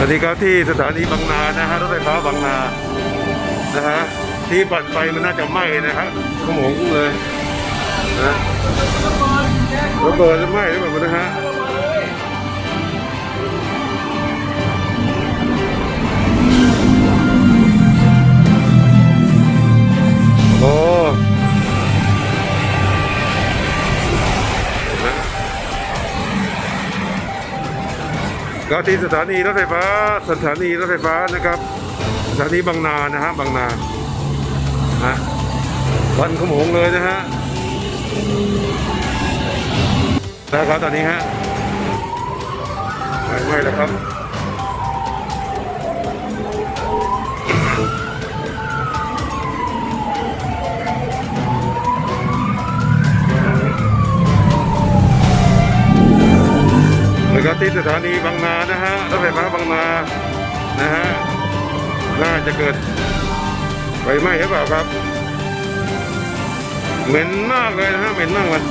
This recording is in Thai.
สวัสดีครับที่สถานีบางนานะฮะรถไฟฟ้าบางนานะฮะที่ปั่นไฟมันน่าจะไหม้นะฮะขโมงเลยนะระเบิดจะไหม้หรือเปล่านะฮะ ก็ที่สถานีรถไฟฟ้า สถานีรถไฟฟ้านะครับ สถานีบางนานะฮะบางนาฮะวันขโมงเลยนะฮะนะครับตอนนี้ฮะไม่ไหม่แล้วครับ แล้วก็ที่สถานีบางนานะฮะรถไฟฟ้าบางนานะฮะน่าจะเกิดไฟไหม้หรือเปล่าครับ เหม็นมากเลยนะฮะเหม็นมากเลย